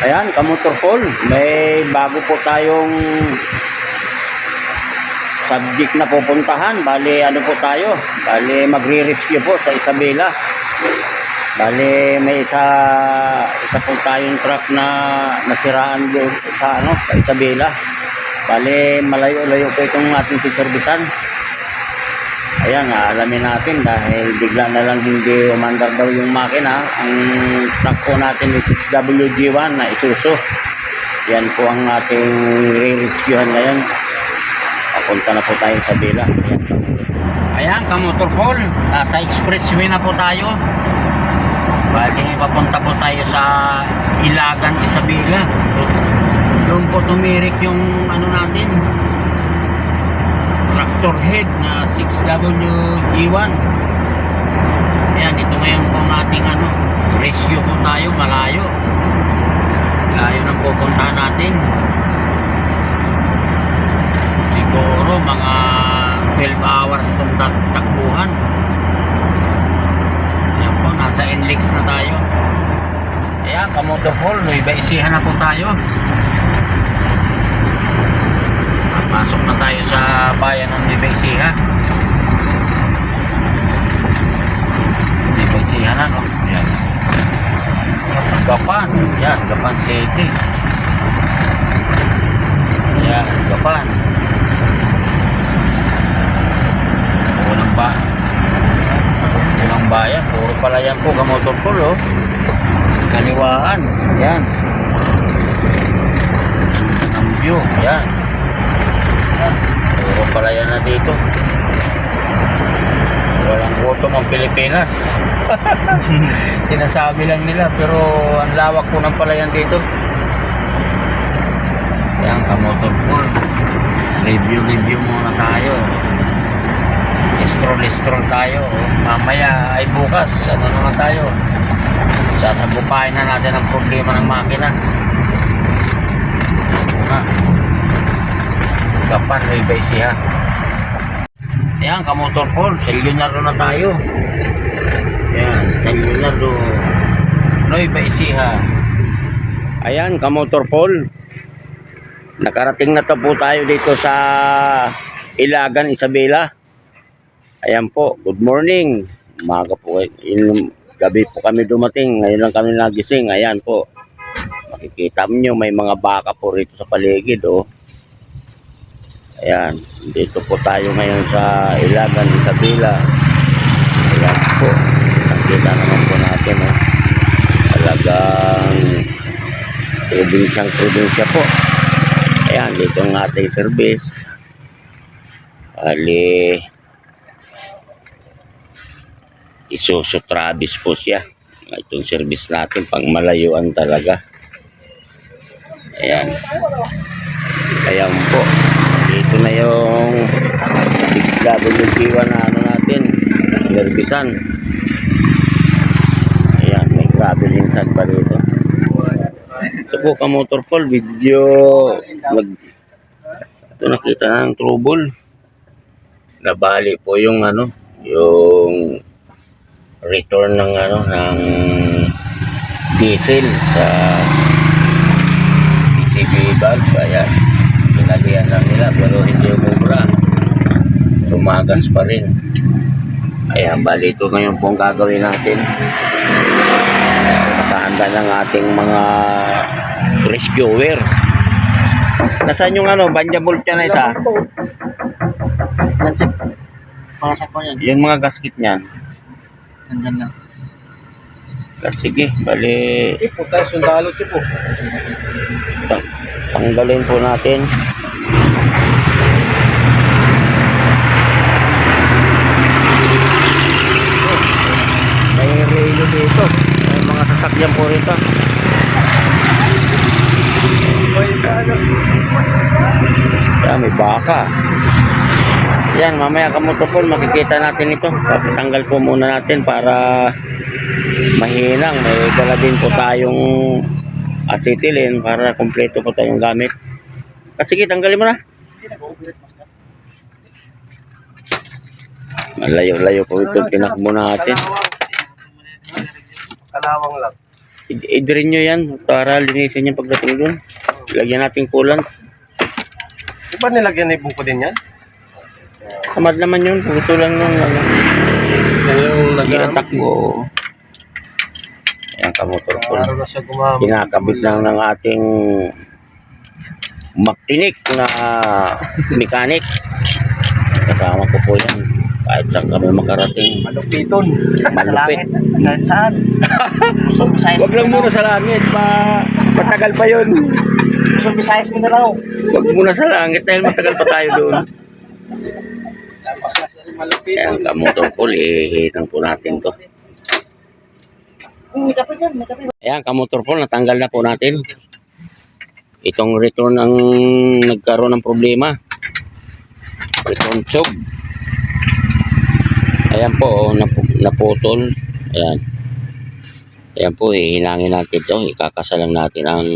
Ayan, Kamotor Fall, may bago po tayong subject na pupuntahan. Bali, ano po tayo? Bali, magre-rescue po sa Isabela. Bali, may isa, isa po tayong truck na nasiraan doon sa, ano, sa Isabela. Bali, malayo-layo po itong ating siservisan. Ayan, alamin natin dahil bigla na lang hindi umandar daw yung makina. Ang truck po natin is 6WG1 na Isuzu. Yan po ang ating re-rescuehan ngayon. Papunta na po tayo sa Bila. Ayan, Ayan kamotor fall. Nasa expressway na po tayo. Bali, papunta po tayo sa Ilagan, Isabela. Doon po tumirik yung ano natin, tractor head na 6WG1 ayan ito ngayon po ang ating ano rescue po tayo malayo. Malayo ng pupuntahan natin. Siguro mga 12 hours itong tak- takbuhan. Ayan po nasa NLEX na tayo. Ayan kamoto fall Nueva Ecija na po tayo Pasok na tayo sa bayan ng. Nueva Ecija na, no? Yan. Gapan. Yan, Gapan City. Yan, Gapan. Unang ba? Unang bayan. Puro pala yan po, kamotor full, oh. Kaliwaan. Yan. Ganda ng view. Yan. Puro pala yan na dito. Walang gutom ang Pilipinas. Sinasabi lang nila pero ang lawak po ng palayan dito. Yan, kamotor full. Review-review muna tayo. Stroll-stroll tayo. Mamaya ay bukas. Ano naman tayo? Sasabukain na natin ang problema ng makina. Kapan, Nueva Ecija. Ayan, kamotor sa Leonardo na tayo. Ayan, sa Leonardo, Nueva Ecija. Ayan, kamotor Paul. Nakarating na to po tayo dito sa Ilagan, Isabela. Ayan po, good morning. Umaga po, in, gabi po kami dumating. Ngayon lang kami nagising. Ayan po. Makikita nyo, may mga baka po rito sa paligid, oh. Ayan, dito po tayo ngayon sa Ilagan, Isabela. Ayan po, nakita naman po natin, oh. Talagang probinsyang probinsya po. Ayan, dito ang ating service. Ali, Isuzu Travis po siya. Itong service natin, pang malayuan talaga. Ayan. Ayan po. Dito na yung 6WG1 na ano natin. Servisan. Ayan, may traveling sad pa dito. Ito po ka motor video mag ito nakita na ng trouble. Nabali po yung ano, yung return ng ano ng diesel sa PCB valve ayan lang nila pero hindi umubra tumagas pa rin ayan bali ito ngayon po ang gagawin natin nakahanda ng ating mga rescuer nasaan yung ano banja bolt yan na isa Nandiyan. Para sa yan. yung mga gasket niyan Nandyan lang. sige bali Tipo tayo sundalo tipo. Tang- tanggalin po natin may relo dito. May mga sasakyan po rito. Yan may baka. Yan mamaya kamutupol makikita natin ito. Papatanggal po muna natin para mahinang. May dala din po tayong acetylene para kompleto po tayong gamit. Ah, sige, tanggalin mo na. Malayo-layo po ito tinakbo natin. Kalawang lang. I- Idirin nyo yan para linisin yung pagdating doon. Lagyan natin coolant. Di ba nilagyan na yung buko din yan? Tamad naman yun. Puto lang nung ano. Yung Nag-attack mo. Ayan ka motor ko. Kinakabit lang ng ating maktinik na mechanic. Kasama ko po yan. Kahit saan kami makarating. Malupiton. Malupit. Kahit saan. Luzon, Visayas. Huwag lang muna sa langit. Pa, matagal pa yun. Luzon, Visayas, Mindanao. Huwag muna sa langit dahil matagal pa tayo doon. Tapos na siya Ayan malupiton. ka motor ko. Ihihitan po natin to. Ayan, kamotor po, natanggal na po natin. Itong return ang nagkaroon ng problema. Return choke. Ayan po, oh, napu- naputol. Ayan. Ayan po, hihinangin natin ito. Ikakasalang natin ang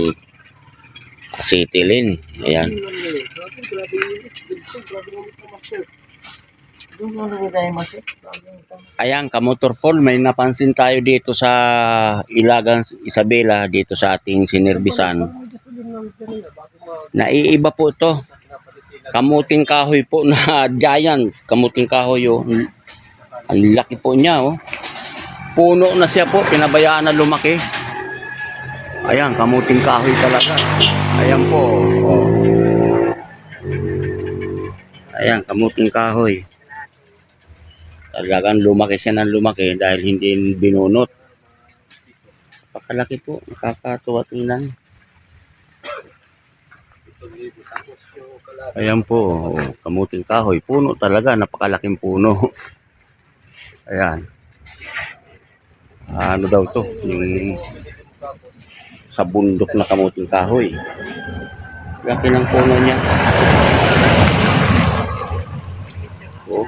acetylene. Ayan. Ayan, kamotor Paul, may napansin tayo dito sa Ilagan Isabela, dito sa ating sinerbisan. Naiiba po ito. Kamuting kahoy po na giant. Kamuting kahoy oh. Ang laki po niya oh. Puno na siya po, pinabayaan na lumaki. Ayan, kamuting kahoy talaga. Ayan po. Oh. Ayan, kamuting kahoy. Talagang lumaki siya ng lumaki dahil hindi binunot. Pakalaki po, nakakatuwa tingnan. Ayan po, oh, kamuting kahoy. Puno talaga, napakalaking puno. Ayan. Ano daw to? Yung sa bundok na kamuting kahoy. Laki ng puno niya. Oh,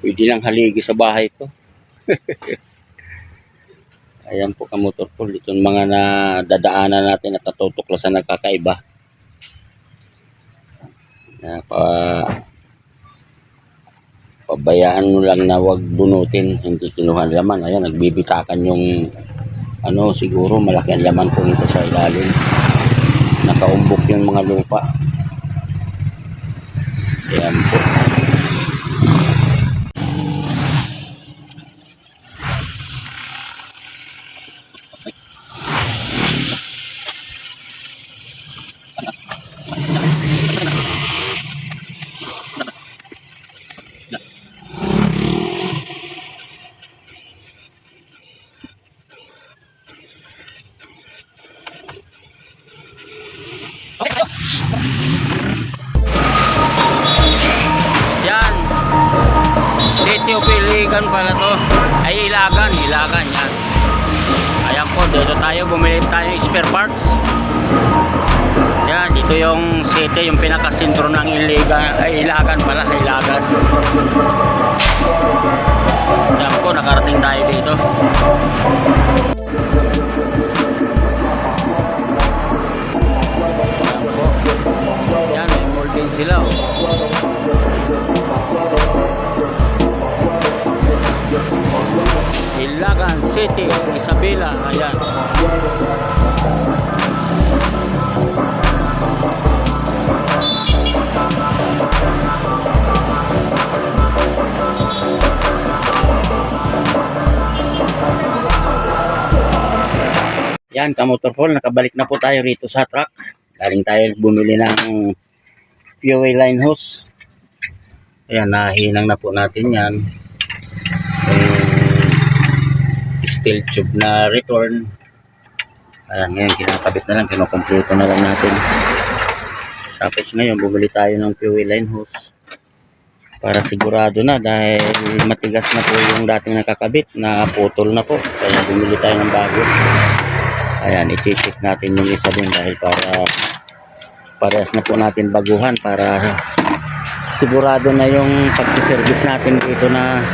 pwede lang haligi sa bahay to. Ayan po kamotor po. Ito mga na dadaanan natin at natutuklasan na kakaiba. Na pa pabayaan mo lang na wag bunutin, hindi kinuha laman. Ayan, nagbibitakan yung ano, siguro malaki ang laman po nito sa ilalim. Nakaumbok yung mga lupa. Ayan po. Yan. City of Iligan pala to. Ay, Ilagan. Ilagan yan. Ayan po, dito tayo. Bumili tayo spare parts. Yan, dito yung city, yung pinakasentro ng Iligan. Ay, Ilagan pala. Ilagan. Yan po, nakarating tayo dito. Sila. Oh. Ilagan City, Isabela, ayan. Yan, kamotor fall, nakabalik na po tayo rito sa truck. Galing tayo bumili ng fuel line hose. Ayan, nahinang na po natin yan. Yung steel tube na return. Ayan, ngayon kinakabit na lang, kinukompleto na lang natin. Tapos ngayon, bumili tayo ng fuel line hose. Para sigurado na dahil matigas na po yung dating nakakabit na putol na po. Kaya bumili tayo ng bago. Ayan, i-check natin yung isa din dahil para parehas na po natin baguhan para sigurado na yung pagsiservice natin dito na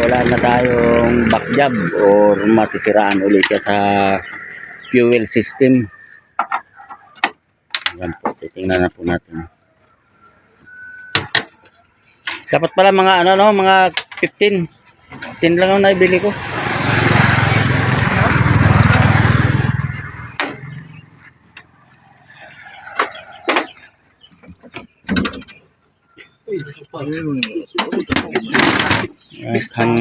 wala na tayong back job or matisiraan ulit sa fuel system. Ayan po, titingnan na po natin. Dapat pala mga ano no, mga 15. 10 lang ang naibili ko. Kang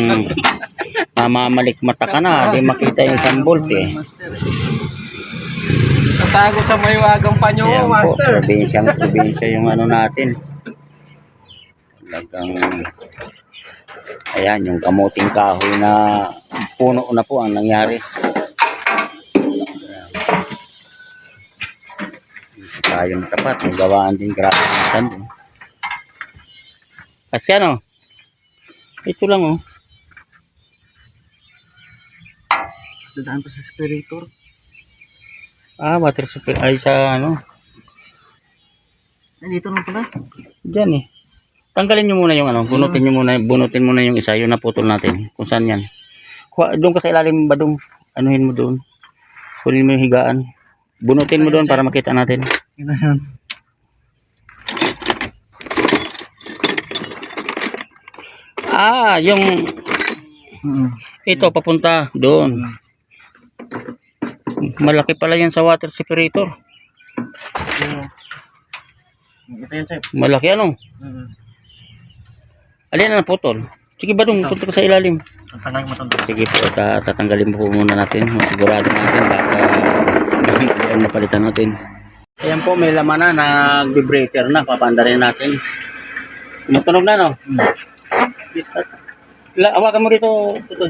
mamamalik mata ka na, di makita yung isang bolt eh. Tatago sa maywagang panyo Ayan mo, po, master. probinsyang probinsya yung ano natin. Talagang, ayan, yung kamuting kahoy na puno na po ang nangyari. Ayan. Dito tayo tapat, may gawaan din grabe ng sand. Kasi ano, ito lang oh. Dadaan pa sa aspirator. Ah, water supply, ay sa ano, Ay, dito lang pala. Diyan eh. Tanggalin nyo muna yung ano, bunutin nyo muna, bunutin muna yung isa, yung naputol natin. Kung saan yan. Kuha, doon ka sa ilalim ba doon? Anuhin mo doon. Kunin mo yung higaan. Bunutin mo doon para makita natin. Yun na yun. Ah, yung Mm. ito papunta doon. Malaki pala yan sa water separator. Ito yun, sir. Malaki ano? Mm. Alin na naputol? Sige ba doon, punta sa ilalim. Ang tangay mo tanda. Sige po, ta tatanggalin po muna natin. Sigurado natin baka ang mapalitan natin. Ayan po, may laman na, nag-vibrator na. Papandarin natin. Tumutunog na, no? Mm. Yes. La, awakan mo rito. Tutoy.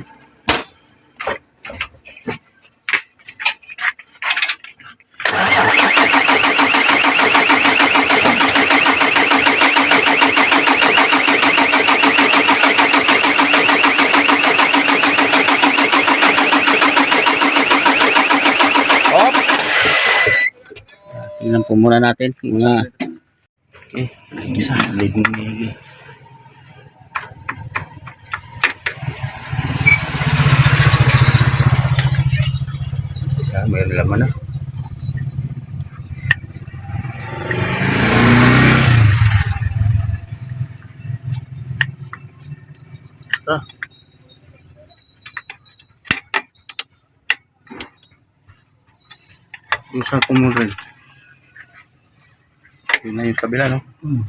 Tingnan po muna natin. Mga... Eh, isa. Lead mo nigi. Ah, mayroon laman na. Ah. Yung sa kumunod. Yun na yung kabila, no? Mm.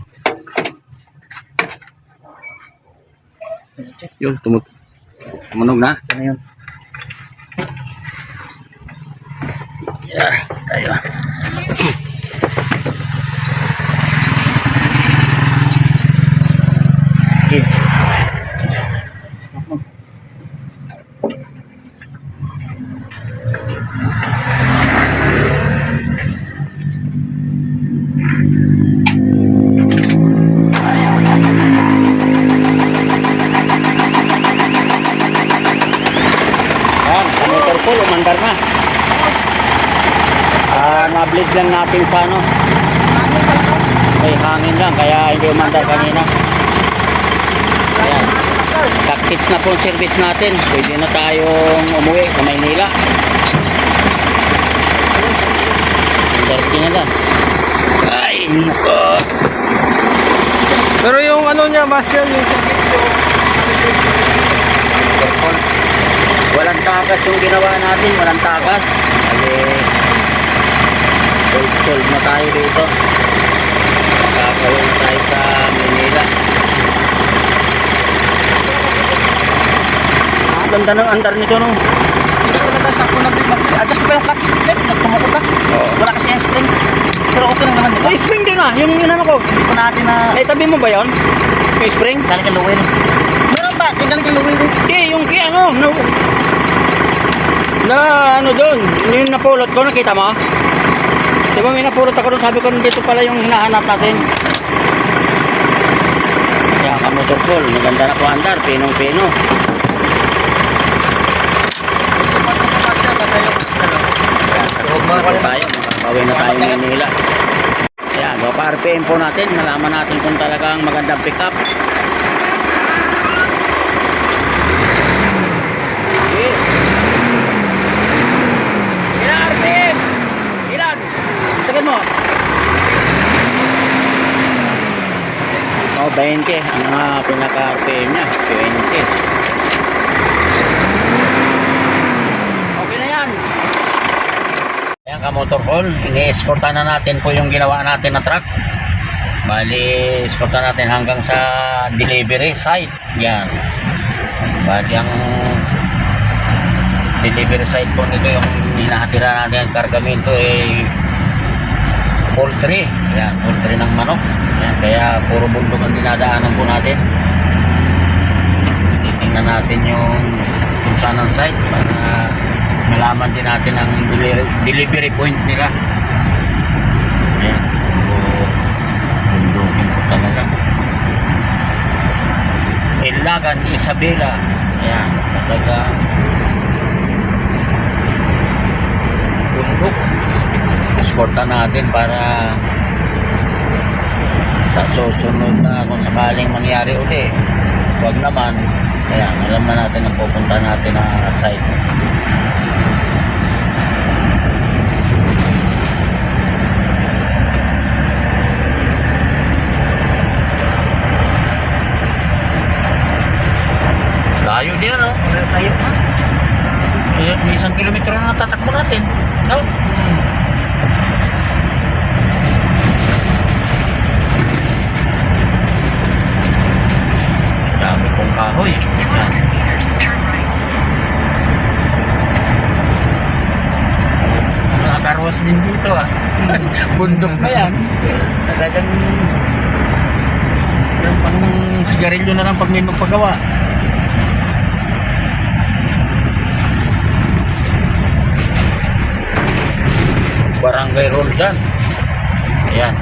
Yun, tumunog na. Na yun. Tayo. Yan, motor pool, umandar na. Ah, na-bleed lang natin sa ano. May hangin lang, kaya hindi umandar kanina. Ayan. Success na po service natin. Pwede na tayong umuwi sa Maynila. Darki na lang. Ay, nako. Pero yung ano niya, master, yung sa video, Walang tagas yung ginawa natin, walang tagas. Kasi gold sold na tayo dito. Kakawin tayo sa Manila. Ah, ganda ng andar nito no. Ito talaga sa kuna bin martin. Adjust pa yung clutch, sir. Nagtumukot na. Oo. Wala kasi yung spring. Pero okay lang naman, di ba? May spring din ah, yung inano ko. Hindi pa natin na Eh, tabi mo ba yon? May spring? galing kay Luwin. Meron ba? Yung galing kay Luwin. Eh, yung kay ano, no, na ano doon, yung napulot ko, nakita mo? Di ba may napulot ako doon, sabi ko dito pala yung hinahanap natin. Kaya ka motor pool, maganda na po andar, pinong-pino. ako tayo, na tayo Manila. Kaya, go pa RPM po natin, malaman natin kung talagang magandang pick up. Okay. Ilan RPM? Ilan? Sagad mo. Oh, 20. Ang mga pinaka-RPM niya, 20. Okay na yan. Ayan ka motor call, ini-escortan na natin po yung ginawa natin na truck. Bali, escortan natin hanggang sa delivery site. Yan. Bali, ang delivery site po nito yung hinahatira natin ang kargamento ay poultry. Yan, poultry ng manok. Yan, kaya puro bundok ang dinadaanan po natin. Titingnan natin yung kung saan ang site para malaman din natin ang delivery, point nila. Ayan. So, bundukin po talaga. Ilagan, Isabela. Ayan. Talagang Bundok. escorta natin para sa susunod na kung sakaling mangyari uli wag naman kaya alam na natin ang pupunta natin na site layo din ano. Eh, may isang kilometro na natatakbo natin no? Dami kong kahoy. Yan. Mga karwas din dito ah. Bundok na yan. Talagang yung pang sigarilyo na lang pag may magpagawa. Barangay Roldan. Ayan.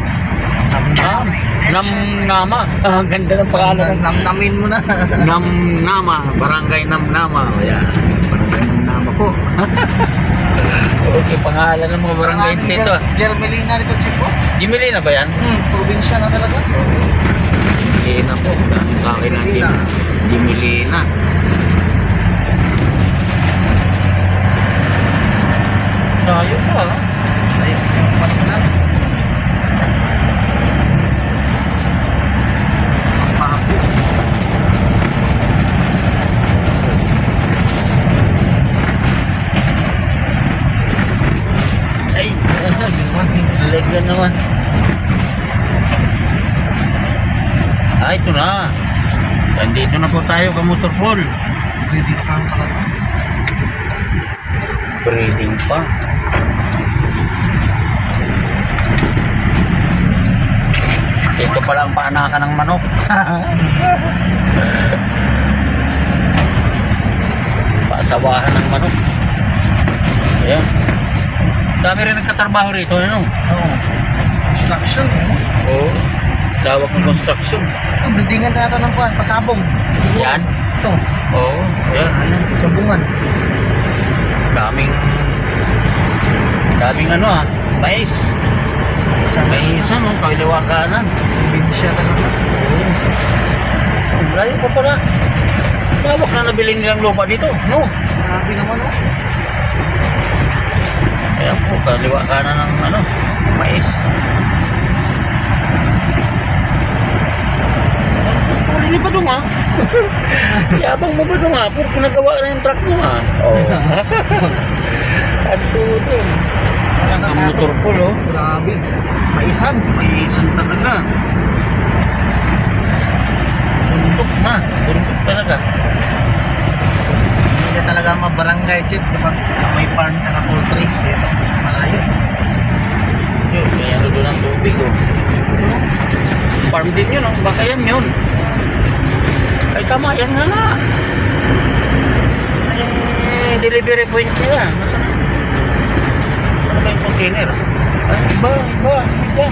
Ah, Namnama. Ah, Ang ganda ng pangalan ng Namnamin mo na. Namnama, Barangay Namnama. Ayan, Barangay Namnama po. okay, pangalan ng mga barangay dito. ah. Jermelina rin check ko. Jimili na ba yan? Hmm, probinsya na talaga. Hindi na po. Kakay na Jimilina. Jimili na. Tayo pa. Lega naman. Ah, ito na. Nandito na po tayo, kamotor Paul. Ready pa pala. Breeding pa. Ito pala ang paanakan ng manok. Paasawahan ng manok. Ayan. Dami rin nagkatrabaho rito, ano? Oo. Construction eh. Oo. Lawak ng construction. Ito, buildingan na natin ng kuhan. Pasabong. Yan. Ito. Oo. Ayan. Ayan, sabungan. Daming daming ano ah, mais. Isang Mais ano, kaliwa kanan. probinsya talaga. Ang layo pa pala. Lawak na nabili nilang lupa dito, no? Grabe naman oh. Ayan po, kaliwa kanan ng ano, mais. Hindi pa dong ah. Yabang mo ba dong ah? Puro pinagawa na yung truck mo ah. Oo. At tuto. Ang motor po lo. Grabe. Maisan. May isang talaga. Bundok na. Bundok talaga. Hindi talaga mabarangay, Chip. Kapag may farm ka na poultry, dito, malayo. Yun, may ano doon ang tubig oh. Farm din yun, oh. baka yan yun. Ay tama, yan nga nga. Ay, delivery point nila. Nasaan? Container? Ay, iba, iba, iba.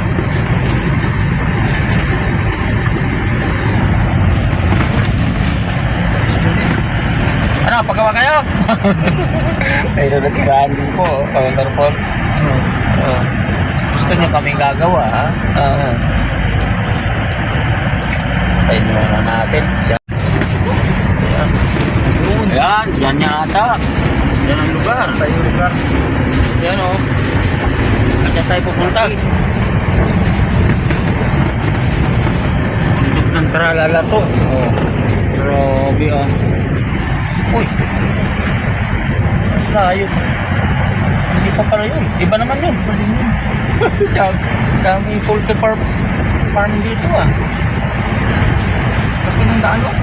Ano, pagawa kayo? Mayroon na sirahan din po, Counter Paul. Oo. gusto niyo kaming gagawa, ha? Oo. Tayo muna natin. Ayan. Ayan, yan yata. Yan ang lugar. Tayo lugar. Yan o. Kanya tayo pupunta. Bundok ng tralala to. Oh. Grabe ah. Uy. Layo. Hindi pa pala yun. Iba naman yun. Dami poultry farm. farm dito ah. Laki ng daan, oh.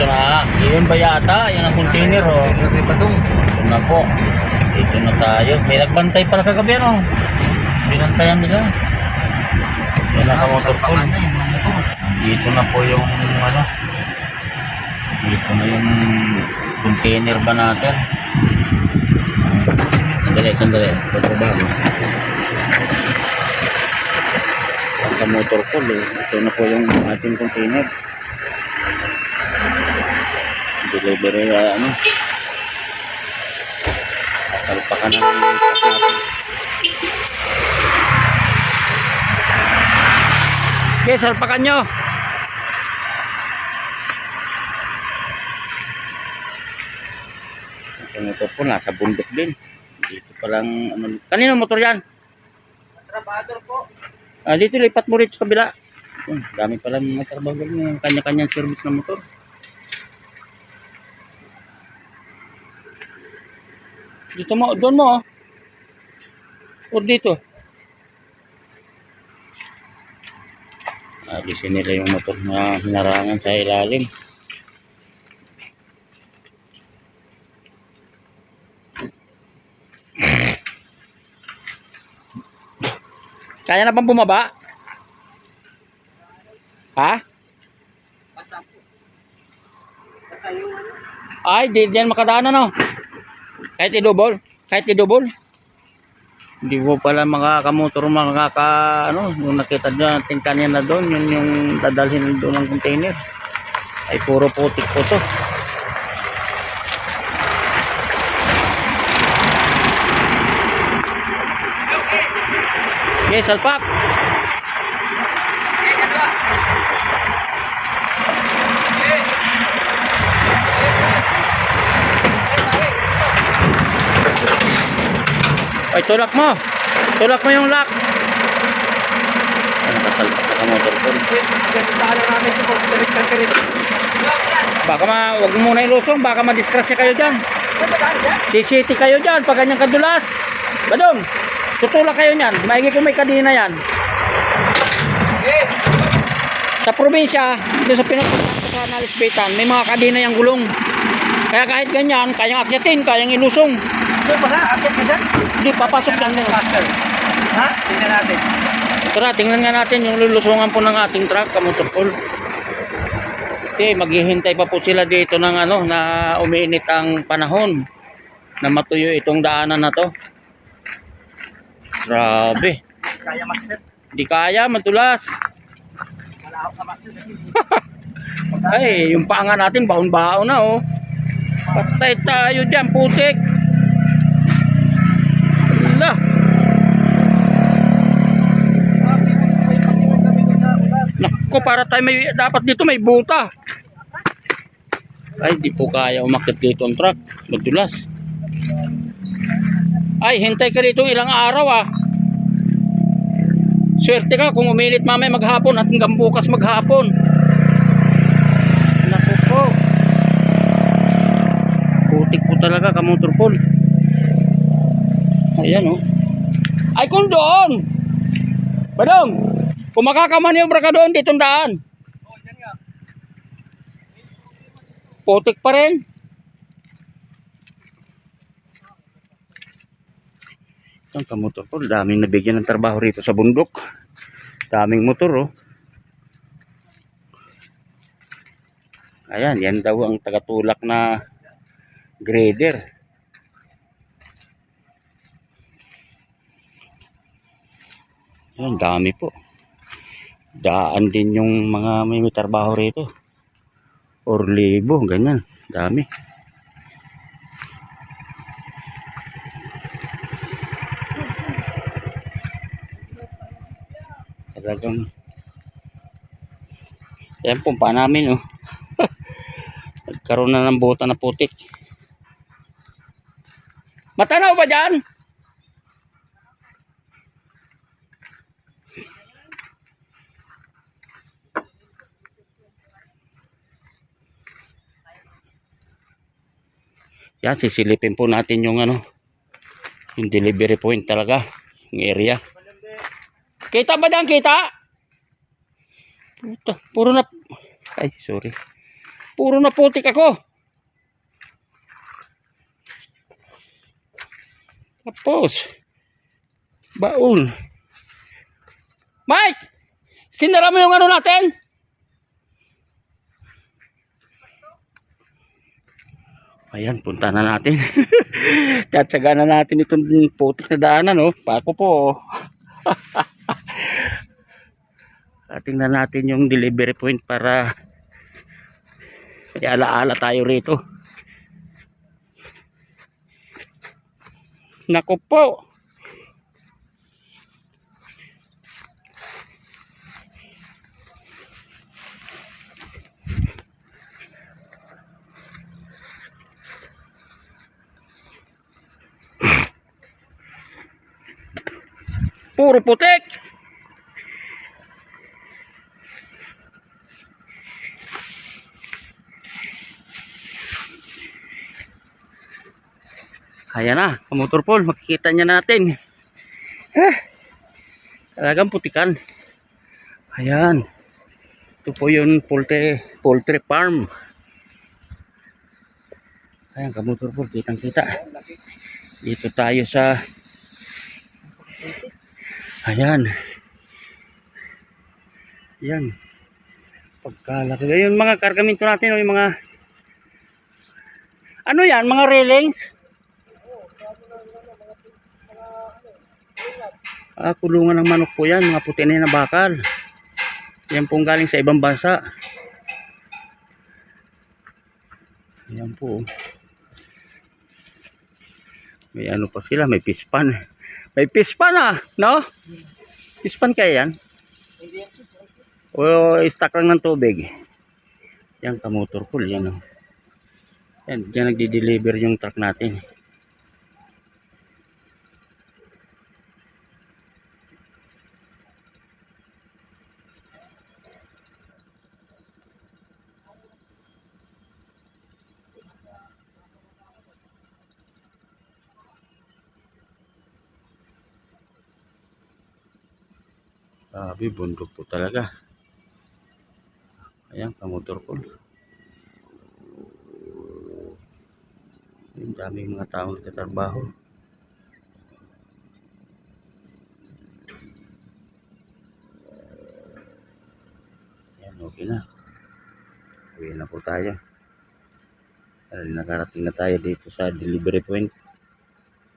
Ito na. Yun ba yata? Yan ang container oh. Grabe pa dong. Ito na po. Dito na tayo. May nagbantay pala kagabi ano. Binantayan nila. Yan ang motor pool. Salpakan na yung mga motor. Dito na po yung ano. Dito na yung container ba natin. Sandali, sandali. Bababa ko. Pagka motor pool eh. Ito na po yung ating container. Delivery ah, ano. Salpakan na yung truck natin. Okay, salpakan nyo. Ito motor po, nasa bundok din. Dito pa lang, ano, kanino motor yan? Trabador po. Ah, dito lipat mo rin sa kabila. Yun, dami pala mga trabaho ng kanya-kanyang service ng motor. Dito mo, doon mo. oh. O dito. Alisin nila yung motor na hinarangan sa ilalim. Kaya na bang bumaba? Ha? Basa po. Basa yung ano. Ay, di diyan makadaan ano. Kahit i-double, kahit i-double. Hindi mo pala mga kamotor mga ka, ano, yung nakita natin kanina doon, yun yung dadalhin doon ng container. Ay puro putik po to. Yes, alpak. Ay, tulak mo. Tulak mo yung lock. Nakasalpak ka motor ko. Baka ma, wag mo muna ilusong, baka ma-discrash kayo dyan. CCT kayo dyan, pag ganyan kadulas. Badong, tutulak kayo niyan. Maigi kung may kadina yan. Sa probinsya, doon sa pinapunta sa Nalisbetan, may mga kadina yung gulong. Kaya kahit ganyan, kayang akyatin, kayang ilusong. Ito pala, akit ka dyan. Hindi, papasok lang yun. Master. Ha? Tingnan natin. Tara, tingnan nga natin yung lulusungan po ng ating truck, kamotorpol. Okay, maghihintay pa po sila dito ng ano, na umiinit ang panahon na matuyo itong daanan na to. Grabe. Kaya master. Di kaya, madulas. Malawak ka master. Ay, yung panga natin, baon-baon na oh. Patay tayo dyan, putik. Naku, para tayo may, dapat dito may buta. Ay, di po kaya umakit dito ang truck. Madulas. Ay, hintay ka dito ilang araw ah. Swerte ka kung umilit mamaya maghapon at hanggang bukas maghapon. Naku po. Putik po talaga kamotor po. Ayan oh. Ay kung doon. Badong. Kung makakamanibra ka doon ditong daan. Putik pa rin. Ang kamotor po, daming nabigyan ng trabaho rito sa bundok. Daming motor oh. Ayan, yan daw ang tagatulak na grader. Ayan, dami po. Daan din yung mga may trabaho rito. Or libo, ganyan. Dami. Talagang yan pumpa namin oh. Nagkaroon na ng buta na putik. Matanaw ba dyan? Yan, sisilipin po natin yung ano, yung delivery point talaga, yung area. Kita ba dyan? Kita? Puta, puro na, ay, sorry. Puro na putik ako. Tapos, baon. Mike! Sinara mo yung ano natin? Ayan, punta na natin. Tatsaga na natin itong putik na daanan, oh. Pako po, oh. Tingnan natin yung delivery point para may alaala tayo rito. Nako po. Puro putik. Ayan na, motor pool, makikita niya natin. Ah, talagang putikan. Ayan. Ito po yung poultry, poultry farm. Ayan, kamotor pool, kitang kita. Dito tayo sa Ayan. Ayan. Pagkalaki. Yung mga kargamento natin, yung mga ano yan, mga railings? Ah, kulungan ng manok po yan, mga puti na yan na bakal. Yan pong galing sa ibang bansa. Yan po. May ano pa sila, may pispan. May pispan ah, no? Pispan kaya yan? O stock lang ng tubig? Yan, kamotor pool, yan oh. Yan, dyan nagdi-deliver yung truck natin. Grabe, bundok po talaga. Ayan, kamotor ko. Ang daming mga taong nagtatrabaho. Ayan, okay na. Uwi na po tayo. Dahil nakarating na tayo dito sa delivery point.